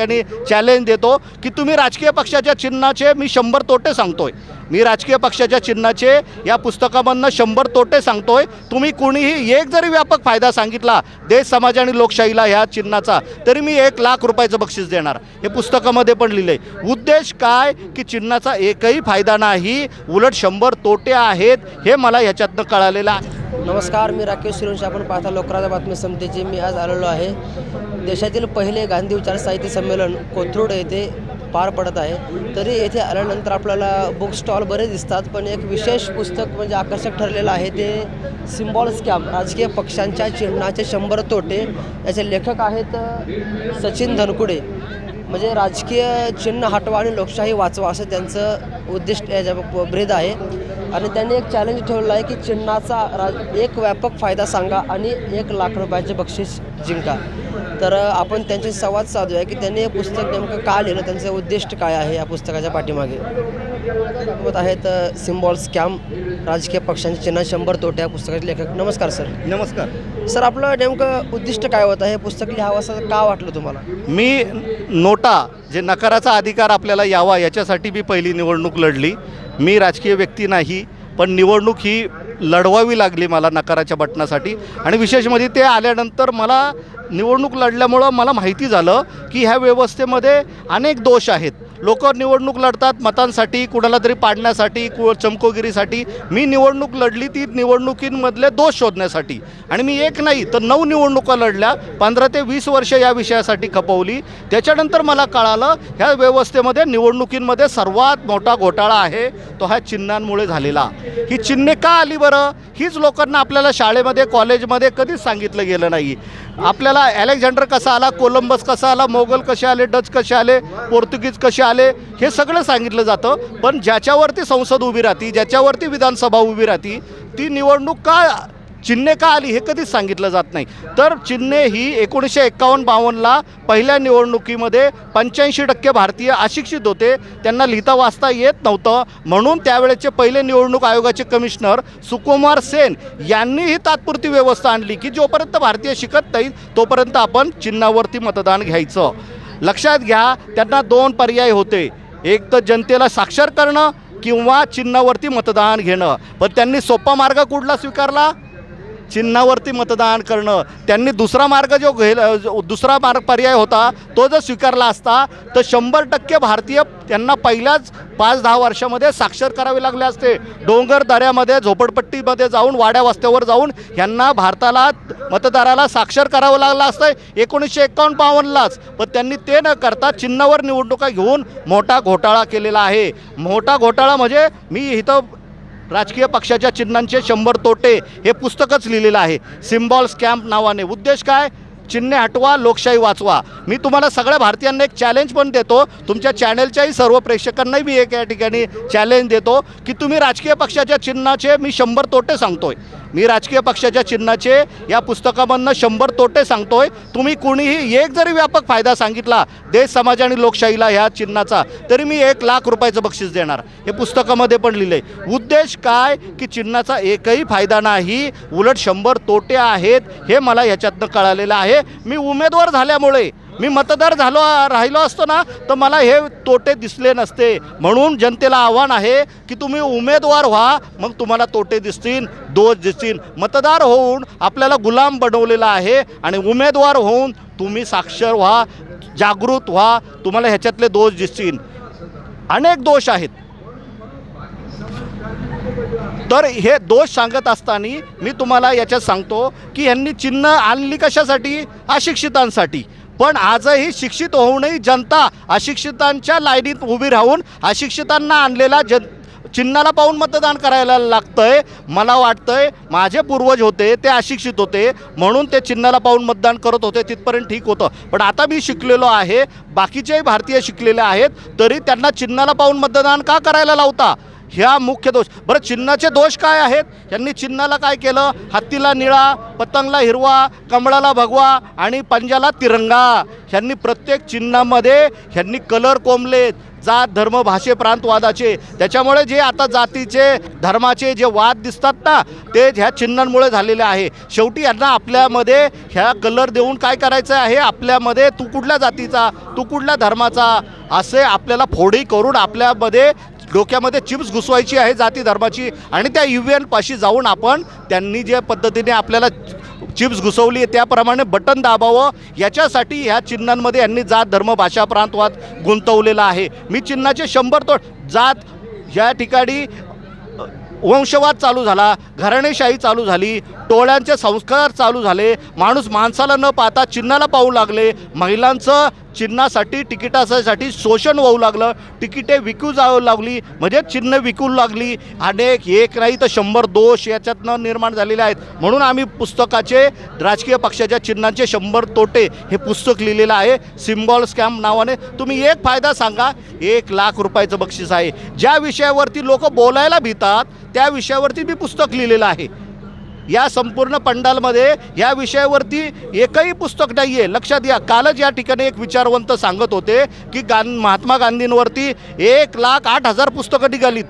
ठिकाणी चॅलेंज देतो की तुम्ही राजकीय पक्षाच्या चिन्हाचे मी शंभर तोटे सांगतोय. मी राजकीय पक्षाच्या चिन्हाचे या पुस्तकामधनं शंभर तोटे सांगतोय. तुम्ही कुणीही एक जरी व्यापक फायदा सांगितला देश समाज आणि लोकशाहीला ह्या चिन्हाचा तरी मी एक लाख रुपयाचं बक्षीस देणार. हे पुस्तकामध्ये पण लिहिलं आहे उद्देश काय? की चिन्हाचा एकही फायदा नाही. उलट शंभर तोटे आहेत. हे मला ह्याच्यातनं कळालेलं आहे. नमस्कार मी राकेश सुरवंशी आपण पाहता लोकराजा बातमी समितीचे. मी आज आलेलो आहे. देशातील पहिले गांधी विचार साहित्य संमेलन कोथरूड येथे पार पडत आहे. तरी येथे आल्यानंतर आपल्याला बुक स्टॉल बरेच दिसतात पण एक विशेष पुस्तक म्हणजे आकर्षक ठरलेलं आहे ते सिम्बॉल स्कॅम राजकीय पक्षांच्या चिन्हाचे शंभर तोटे. याचे लेखक आहेत सचिन धनकुडे. म्हणजे राजकीय चिन्ह हटवा आणि लोकशाही वाचवा असं त्यांचं उद्दिष्ट याच्या ब्रेद आहे. आणि त्यांनी एक चॅलेंज ठेवलं आहे की चिन्हाचा राज एक व्यापक फायदा सांगा आणि एक लाख रुपयाचे बक्षीस जिंका. तर आपण त्यांची संवाद साधूया की त्यांनी हे पुस्तक नेमकं का लिहिलं त्यांचं उद्दिष्ट काय आहे या पुस्तकाच्या पाठीमागे? सोबत आहेत सिम्बॉल स्कॅम राजकीय पक्षांचे चिन्ह शंभर तोटे या पुस्तकाचे लेखक. नमस्कार सर. नमस्कार. सर आपलं नेमकं उद्दिष्ट काय होतं? हे पुस्तक लिहावं असं का वाटलं तुम्हाला? मी नोटा जे नकाराचा अधिकार आपल्याला यावा याच्यासाठी मी पहिली निवडणूक लढली. मी राजकीय व्यक्ती नाही पण निवडणूक ही लढवावी लागली मला नकाराच्या बटणासाठी आणि विशेष म्हणजे ते आल्यानंतर मला निवडणूक लढल्यामुळं मला माहिती झालं की ह्या व्यवस्थेमध्ये अनेक दोष आहेत. लोक निवडणूक लढतात मतांसाठी कुणाला तरी पाडण्यासाठी कु चमकोगिरीसाठी. मी निवडणूक लढली ती निवडणुकींमधले दोष शोधण्यासाठी. आणि मी एक नाही तर नऊ निवडणुका लढल्या पंधरा ते वीस वर्ष या विषयासाठी खपवली. त्याच्यानंतर मला कळालं ह्या व्यवस्थेमध्ये निवडणुकींमध्ये सर्वात मोठा घोटाळा आहे तो ह्या चिन्हांमुळे झालेला. ही चिन्हे का आली बरं? हीच लोकांना आपल्याला शाळेमध्ये कॉलेजमध्ये कधीच सांगितलं गेलं नाही. आपल्याला अलेक्झांडर कसा आला कोलंबस कसा आला मोगल कसे आले डच कसे आले पोर्तुगीज कसे आले हे सगळं सांगितलं जातं. पण ज्याच्यावरती संसद उभी राहते ज्याच्यावरती विधानसभा उभी राहती ती निवडणूक का चिन्हे का आली हे कधीच सांगितलं जात नाही. तर चिन्हे ही एकोणीसशे एक्कावन्न बावन्नला पहिल्या निवडणुकीमध्ये पंच्याऐंशी टक्के भारतीय अशिक्षित होते. त्यांना लिहिता वाचता येत नव्हतं. म्हणून त्यावेळेचे पहिले निवडणूक आयोगाचे कमिशनर सुकुमार सेन यांनी ही तात्पुरती व्यवस्था आणली की जोपर्यंत भारतीय शिकत नाही तोपर्यंत आपण चिन्हावरती मतदान घ्यायचं. लक्षात घ्या त्यांना दोन पर्याय होते. एक तर जनतेला साक्षर करणं किंवा चिन्हावरती मतदान घेणं. पण त्यांनी सोपा मार्ग कुठला स्वीकारला? चिन्हावरती मतदान करणं. त्यांनी दुसरा मार्ग जो घे दुसरा मार्ग पर्याय होता तो जर स्वीकारला असता तर शंभर टक्के भारतीय त्यांना पहिल्याच पाच दहा वर्षामध्ये साक्षर करावे लागले असते. डोंगर दऱ्यामध्ये झोपडपट्टीमध्ये जाऊन वाड्या वस्त्यावर जाऊन यांना भारताला मतदाराला साक्षर करावं लागलं असतं एकोणीसशे एक्कावन्न बावन्नलाच. पण त्यांनी ते न करता चिन्हावर निवडणुका घेऊन मोठा घोटाळा केलेला आहे. मोठा घोटाळा म्हणजे मी इथं राजकीय पक्षाच्या चिन्हांचे शंभर तोटे हे पुस्तकच लिहिलेलं आहे. सिम्बॉल स्कॅम्प नावाने. उद्देश काय? चिन्हे हटवा लोकशाही वाचवा. मी तुम्हाला सगळ्या भारतीयांना एक चॅलेंज पण देतो. तुमच्या चॅनलच्याही सर्व प्रेक्षकांनाही मी एक या ठिकाणी चॅलेंज देतो की तुम्ही राजकीय पक्षाच्या चिन्हाचे मी शंभर तोटे सांगतोय. मी राजकीय पक्षाच्या चिन्हाचे या पुस्तकामधनं शंभर तोटे सांगतोय. तुम्ही कुणीही एक जरी व्यापक फायदा सांगितला देश समाज आणि लोकशाहीला ह्या चिन्हाचा तरी मी एक लाख रुपयाचं बक्षीस देणार. हे पुस्तकामध्ये पण लिहिलं आहे उद्देश काय? की चिन्हाचा एकही फायदा नाही उलट शंभर तोटे आहेत हे मला ह्याच्यातनं कळालेलं आहे. मी उमेदवार झाल्यामुळे मी मतदार झालो राहिलो असतो ना तर मला हे तोटे दिसले नसते. म्हणून जनतेला आव्हान आहे की तुम्ही उमेदवार व्हा मग तुम्हाला तोटे दिसतील दोष दिसतील. मतदार होऊन आपल्याला गुलाम बनवलेला आहे आणि उमेदवार होऊन तुम्ही साक्षर व्हा जागृत व्हा तुम्हाला ह्याच्यातले दोष दिसतील. अनेक दोष आहेत. तर हे दोष सांगत असताना मी तुम्हाला याच्यात सांगतो की यांनी चिन्ह आणली कशासाठी? अशिक्षितांसाठी. पण आजही शिक्षित होऊनही जनता. अशिक्षितांच्या लाईनीत उभी राहून अशिक्षितांना आणलेला जन चिन्हाला पाहून मतदान करायला लागतंय. मला वाटतंय माझे पूर्वज होते ते अशिक्षित होते म्हणून ते चिन्हाला पाहून मतदान करत होते तिथपर्यंत ठीक होतं. पण आता मी शिकलेलो आहे बाकीचेही भारतीय शिकलेले आहेत तरी त्यांना चिन्हाला पाहून मतदान का करायला लावता? ह्या मुख्य दोष. बरं चिन्हाचे दोष काय आहेत? यांनी चिन्हाला काय केलं? हत्तीला निळा पतंगला हिरवा कमळाला भगवा आणि पंजाला तिरंगा. ह्यांनी प्रत्येक चिन्हामध्ये ह्यांनी कलर कोंबलेत. जात धर्म भाषे प्रांतवादाचे त्याच्यामुळे जे आता जातीचे धर्माचे जे वाद दिसतात ना ते ह्या चिन्हांमुळे झालेले आहे. शेवटी यांना आपल्यामध्ये ह्या कलर देऊन काय करायचं आहे? आपल्यामध्ये तू कुठल्या जातीचा तू कुठल्या धर्माचा असे आपल्याला फोडी करून आपल्यामध्ये डोक्यामध्ये चिप्स घुसवायची आहे जाती धर्माची आणि त्या यू एन पाशी जाऊन आपण त्यांनी ज्या पद्धतीने आपल्याला चिप्स घुसवली त्याप्रमाणे बटन दाबावं. याच्यासाठी ह्या चिन्हांमध्ये यांनी जात धर्म भाषा प्रांतवाद गुंतवलेला आहे. मी चिन्हाचे शंभर तोड जात या ठिकाणी वंशवाद चालू झाला घराणेशाही चालू झाली टोळ्यांचे संस्कार चालू झाले माणूस माणसाला न पाहता चिन्हाला पाहू लागले महिलांचं चिन्हासाठी तिकिटासाठी शोषण होऊ लागलं. तिकिटे विकू जावं लागली म्हणजे चिन्ह विकू लागली. अनेक एक नाही तर शंभर दोष याच्यातनं निर्माण झालेले आहेत. म्हणून आम्ही पुस्तकाचे राजकीय पक्षाच्या चिन्हांचे शंभर तोटे हे पुस्तक लिहिलेलं आहे. सिम्बॉल स्कॅम नावाने. तुम्ही एक फायदा सांगा एक लाख रुपयाचं बक्षीस आहे. ज्या विषयावरती लोक बोलायला भितात त्या विषयावरती मी पुस्तक लिहिलेलं आहे. या संपूर्ण पंडालमध्ये या विषयावरती एकही पुस्तक नाही आहे लक्षात घ्या कालच या ठिकाणी एक विचारवंत सांगत होते की गां महात्मा गांधींवरती एक लाख आठ हजार पुस्तकं निघालीत.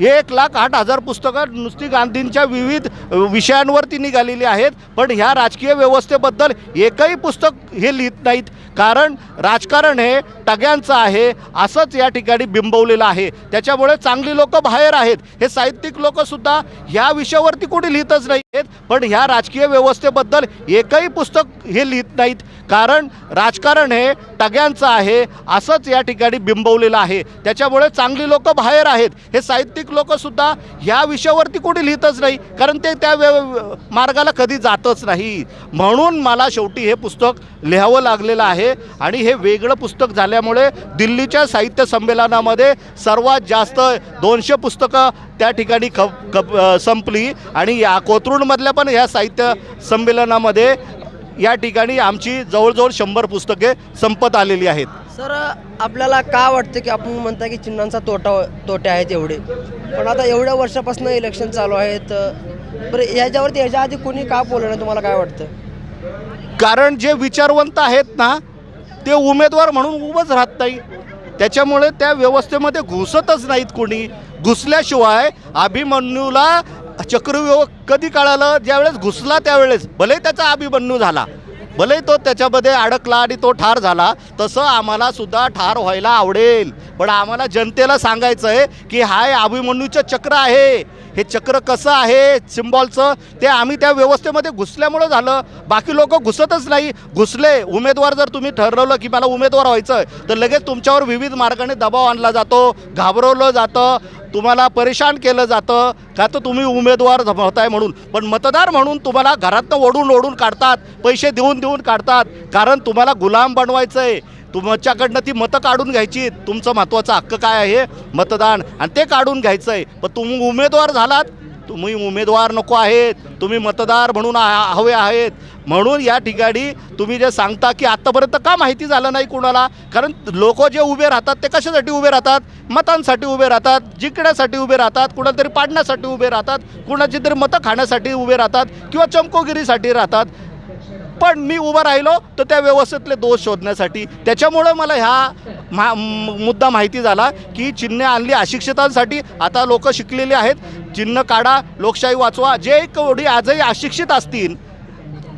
एक लाख आठ हजार पुस्तकं नुसती गांधींच्या विविध विषयांवरती निघालेली आहेत पण ह्या राजकीय व्यवस्थेबद्दल एकही पुस्तक हे लिहित नाहीत. कारण राजकारण हे टग्यांचं आहे असंच या ठिकाणी बिंबवलेलं आहे. त्याच्यामुळे चांगली लोकं बाहेर आहेत. हे साहित्यिक लोकसुद्धा ह्या विषयावरती कोणी लिहितच नाही आहेत पण ह्या राजकीय व्यवस्थेबद्दल एकही पुस्तक हे लिहित नाहीत. कारण राजकारण हे टग्यांचं आहे असंच या ठिकाणी बिंबवलेलं आहे. त्याच्यामुळे चांगली लोकं बाहेर आहेत. हे साहित्यिक लोकसुद्धा ह्या विषयावरती कुठे लिहितच नाही कारण ते त्या व्य मार्गाला कधी जातच नाही. म्हणून मला शेवटी हे पुस्तक लिहावं लागलेलं आहे आणि हे वेगळं पुस्तक झाल्यामुळे दिल्लीच्या साहित्य संमेलनामध्ये सर्वात जास्त दोनशे पुस्तकं त्या ठिकाणी ख संपली. आणि या कोथरूडमधल्या पण ह्या साहित्य संमेलनामध्ये या ठिकाणी आमची जवळजवळ शंभर पुस्तके संपत आलेली आहेत. सर आपल्याला का वाटतं की आपण म्हणता की चिन्हांचा तोटा तोटे आहेत एवढे? पण आता एवढ्या वर्षापासून इलेक्शन चालू आहेत. बरं ह्याच्यावरती ह्याच्या आधी कोणी का बोललं नाही? तुम्हाला काय वाटतं? कारण जे विचारवंत आहेत ना ते उमेदवार म्हणून उभंच राहत नाही. त्याच्यामुळे त्या व्यवस्थेमध्ये घुसतच नाहीत कोणी. घुसल्याशिवाय अभिमन्यूला चक्रव्यूह कधी कळालं? ज्यावेळेस घुसला त्यावेळेस. भले त्याचा अभिमन्यू झाला. भले तो त्याच्यामध्ये अडकला आणि तो ठार झाला तसं आम्हाला सुद्धा ठार व्हायला आवडेल. पण आम्हाला जनतेला सांगायचं आहे की हाय अभिमन्यूचं चक्र आहे. हे चक्र कसं आहे? सिम्बॉलचं. ते आम्ही त्या व्यवस्थेमध्ये घुसल्यामुळं झालं. बाकी लोक घुसतच नाही. घुसले. उमेदवार जर तुम्ही ठरवलं की मला उमेदवार व्हायचं आहे तर लगेच तुमच्यावर विविध मार्गाने दबाव आणला जातो घाबरवलं जातं. तुम्हाला परेशान केलं जातं का तर तुम्ही उमेदवार होताय म्हणून. पण मतदार म्हणून तुम्हाला घरातनं ओढून ओढून काढतात पैसे देऊन देऊन काढतात. कारण तुम्हाला गुलाम बनवायचं आहे तुमच्याकडनं ती मतं काढून घ्यायची. तुमचं महत्त्वाचं हक्क काय आहे? मतदान. आणि ते काढून घ्यायचं आहे पण तुम्ही उमेदवार झालात तुम्ही उमेदवार नको आहेत तुम्ही मतदार म्हणून हवे आहेत. म्हणून या ठिकाणी तुम्ही जे सांगता की आत्तापर्यंत का माहिती झालं नाही कोणाला? कारण लोक जे उभे राहतात ते कशासाठी उभे राहतात? मतांसाठी उभे राहतात जिंकण्यासाठी उभे राहतात कुणाला तरी पाडण्यासाठी उभे राहतात कुणाची तरी मतं खाण्यासाठी उभे राहतात किंवा चमकोगिरीसाठी राहतात. पण मी उभं राहिलो तर त्या व्यवस्थेतले दोष शोधण्यासाठी. त्याच्यामुळं मला ह्या मा मुद्दा माहिती झाला की चिन्हे आणली अशिक्षितांसाठी. आता लोक शिकलेली आहेत. चिन्ह काढा लोकशाही वाचवा. जे कोणी आजही अशिक्षित असतील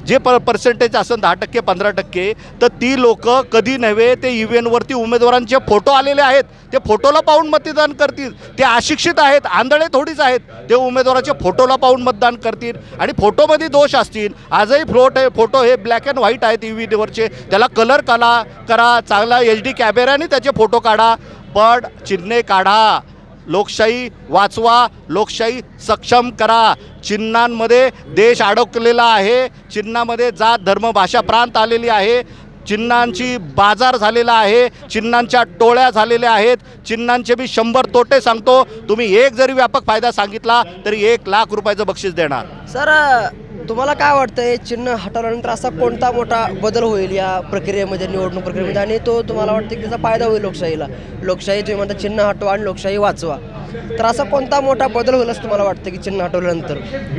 जे प पर्सेंटेज असेल दहा टक्के पंधरा टक्के तर ती लोक कधी नव्हे ते इव्हेंटवरती उमेदवारांचे फोटो आलेले आहेत. ते फोटोला पाहून मतदान करतील. ते अशिक्षित आहेत आंधळे थोडीच आहेत. ते उमेदवाराचे फोटोला पाहून मतदान करतील. आणि फोटोमध्ये दोष असतील. आजही फ्लोट आहे फोटो हे ब्लॅक अँड व्हाईट आहेत इव्हीवरचे त्याला कलर कला करा चांगला एच डी कॅमेऱ्याने त्याचे फोटो काढा. पण चिन्हे काढा. लोकशाही वाचवा लोकशाही सक्षम करा. चिन्हांमध्ये देश अडकलेला आहे. चिन्हामध्ये जात धर्म भाषा प्रांत आलेली आहे. चिन्हांची बाजार झालेला आहे. चिन्हांच्या टोळ्या झालेल्या आहेत. चिन्हांचे मी शंभर तोटे सांगतो. तुम्ही एक जरी व्यापक फायदा सांगितला तरी एक लाख रुपयाचं बक्षीस देणार. सर तुम्हाला काय वाटतंय? चिन्ह हटवल्यानंतर असा कोणता मोठा बदल होईल या प्रक्रियेमध्ये निवडणूक प्रक्रियेमध्ये? आणि तो तुम्हाला वाटतं की त्याचा फायदा होईल लोकशाहीला? लोकशाही तुम्ही म्हणता चिन्ह हटवा आणि लोकशाही वाचवा. तर असा कोणता मोठा बदल होईल असं तुम्हाला वाटतं की चिन्ह हटवल्यानंतर?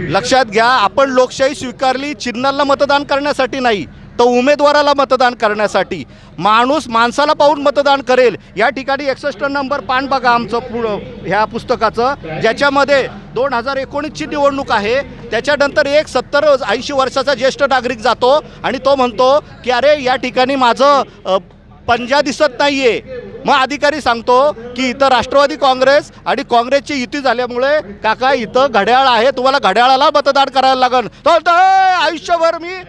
लक्षात घ्या आपण लोकशाही स्वीकारली चिन्हाला मतदान करण्यासाठी नाही तर उमेदवाराला मतदान करण्यासाठी. माणूस माणसाला पाहून मतदान करेल. या ठिकाणी एकसष्ट नंबर पान बघा आमचं पुढं ह्या पुस्तकाचं ज्याच्यामध्ये दोन हजार एकोणीसची निवडणूक आहे. त्याच्यानंतर एक सत्तर ऐंशी वर्षाचा ज्येष्ठ नागरिक जातो आणि तो म्हणतो की अरे या ठिकाणी माझं पंजा दिसत नाहीये. मग अधिकारी सांगतो की इथं राष्ट्रवादी काँग्रेस आणि काँग्रेसची युती झाल्यामुळे काका इथं घड्याळ आहे तुम्हाला घड्याळाला मतदान करायला लागन. तो आयुष्यभर मी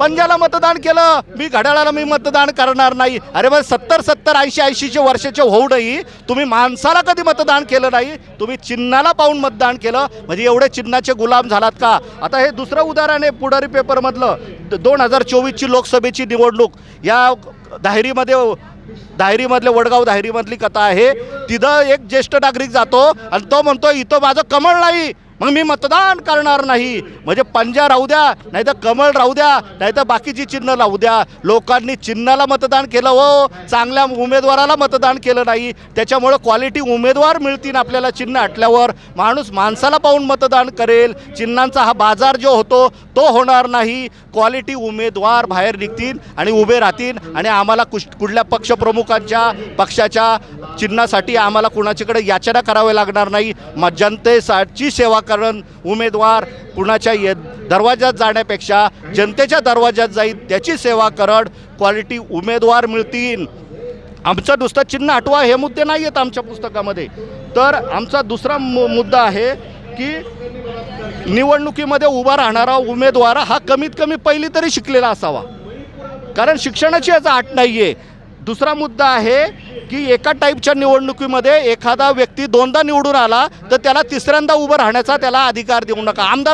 पंजाला मतदान केलं मी घड्याळाला मी मतदान करणार नाही. अरे मग सत्तर सत्तर ऐंशी ऐंशीचे वर्षाचे होऊनही तुम्ही माणसाला कधी मतदान केलं नाही? तुम्ही चिन्हाला पाहून मतदान केलं. म्हणजे एवढे चिन्हाचे गुलाम झालात का? आता हे दुसरं उदाहरण आहे पुढारी पेपरमधलं दोन हजार चोवीसची लोकसभेची निवडणूक. या दाहिरीमध्ये डायरीमधले वडगाव दाहेरीमधली कथा आहे. तिथं एक ज्येष्ठ नागरिक जातो आणि तो म्हणतो इथं माझं कमळ नाही. मग मी मतदान करणार नाही. म्हणजे पंजा राहू द्या नाही तर कमळ राहू द्या नाही तर बाकीची चिन्ह राहू द्या. लोकांनी चिन्हाला मतदान केलं हो. चांगल्या उमेदवाराला मतदान केलं नाही. त्याच्यामुळं क्वालिटी उमेदवार मिळतील आपल्याला चिन्ह आटल्यावर. माणूस माणसाला पाहून मतदान करेल. चिन्हांचा हा बाजार जो होतो तो होणार नाही. क्वालिटी उमेदवार बाहेर निघतील आणि उभे राहतील आणि आम्हाला कुश कुठल्या पक्षप्रमुखांच्या पक्षाच्या चिन्हासाठी आम्हाला कुणाच्याकडे याचना करावी लागणार नाही. मग जनतेसाठी सेवा करण उमेदवार कुणाच्या ये दरवाज्यात जाण्यापेक्षा जनतेच्या दरवाज्यात जाईल त्याची सेवा करड क्वालिटी उमेदवार मिळतील. आमचं नुसतं चिन्ह आठवा हे मुद्दे नाही आहेत आमच्या पुस्तकामध्ये. तर आमचा दुसरा मु मुद्दा आहे की निवडणुकीमध्ये उभा राहणारा उमेदवार हा कमीत कमी पहिली तरी शिकलेला असावा. कारण शिक्षणाची याचा आट नाही आहे दुसरा मुद्दा आहे की एका टाईपच्या निवडणुकीमध्ये एखादा व्यक्ती दोनदा निवडून आला तर त्याला तिसऱ्यांदा उभं राहण्याचा त्याला अधिकार देऊ नका. आमदार